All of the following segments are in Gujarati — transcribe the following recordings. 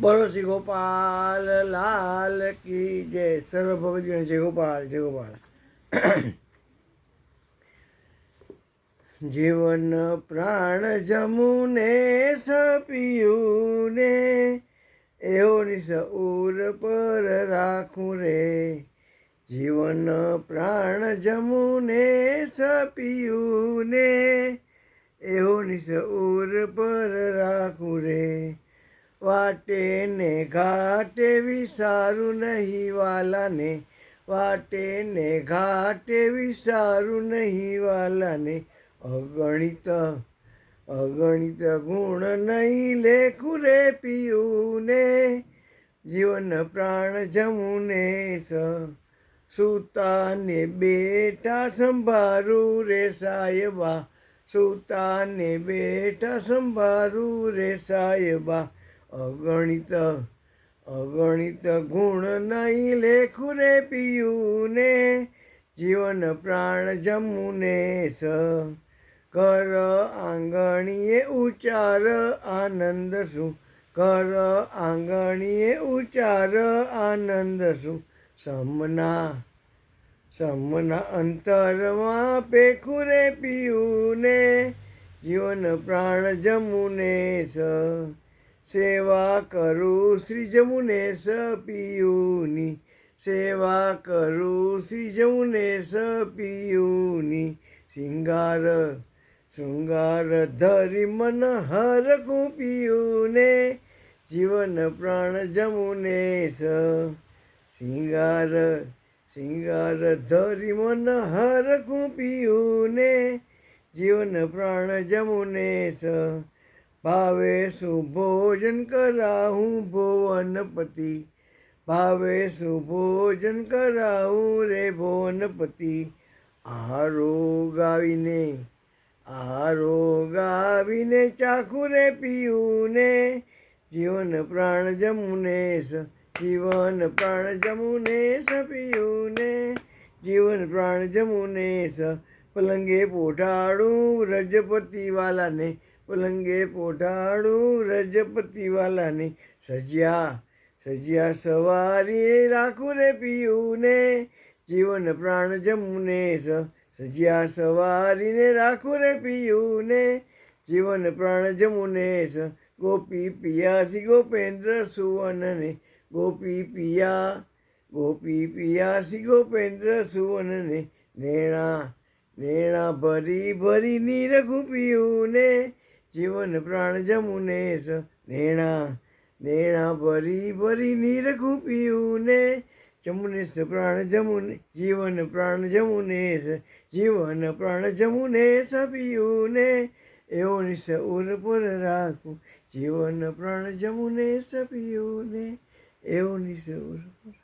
બોલો શ્રી ગોપાલ, લાલ કી જય. સર્વ ભગત જય ગોપાલ જય ગોપાલ. જીવન પ્રાણ જમુને સપિયુને, એવો નિસ ઉર પર રાખું રે. જીવન પ્રાણ જમુને સપિયુને ને નિસ ઉર પર રાખું રે. વાટે ને ઘાટે વિસારું નહીં વાલાને. વાટે ને ઘાટે વિસારું નહીં વાલાને. અગણિત અગણિત ગુણ નહીં લેખું રે પિયુને. જીવન પ્રાણ જમુને સ, સુતાને બેઠા સંભારું રે સાયબા. સુતાને બેઠા સંભારું રે સાયબા. અગણિત અગણિત ગુણ નહીં લેખું રે પિયુને, જીવન પ્રાણ જમુને સ. કર આંગણીએ ઉચ્ચાર આનંદ શું કર આંગણીએ ઉચ્ચાર આનંદ શું સમના સમના અંતરમાં પેખું રે પિયુને, જીવન પ્રાણ જમુને સ. સેવા કરું શ્રી જમુનેશ પિયુની. સેવા કરું શ્રી જમુનેશ પિયુની. શિંગાર, શૃંગાર ધરી મન હરકું પિયુને જીવન પ્રાણ જમુનેશ શિંગાર શિંગાર ધરી મન હરકું પિયુને જીવન પ્રાણ જમુનેશ ભાવે સુભોજન કરાવું ભુવનપતિ. ભાવે સુભોજન કરાવું રે ભુવનપતિ. આહારો ગાવીને આહારો ગાવીને ચાખું રે પીયુને જીવન પ્રાણ જમુનેશ જીવન પ્રાણ જમુનેસ પીવું ને જીવન પ્રાણ જમુનેશ પલંગે પોઢાડું રજપતિ વાલાને પલંગે પોઢાડું રજપતિવાલાની સજ્યા સજ્યા સવારી રાખું રે પિયુને જીવન પ્રાણ જમુને સજ્યા સવારીને રાખું રે પિયુને જીવન પ્રાણ જમુને ગોપી પિયાસી, ગોપેન્દ્ર સુવનને, ગોપી પિયા, ગોપી પિયાસી, ગોપેન્દ્ર સુવનને, નેણા નેણા ભરી ભરી નીરખું પિયુને જીવન પ્રાણ જમુને નેણા નેણા ભરી ભરી નીરખું પીયુને જમુને સ, પ્રાણ જમુને, જીવન પ્રાણ જમુને જીવન પ્રાણ જમુને સ પીયુને એવો નિસ ઉર પર રાખું, જીવન પ્રાણ જમુને સ પીયુને એવો નિસ ઉર પર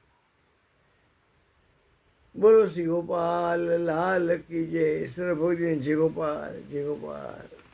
બોલો શ્રી ગોપાલ, લાલ કી જય. સર્વ ભગવાન જય ગોપાલ જય ગોપાલ.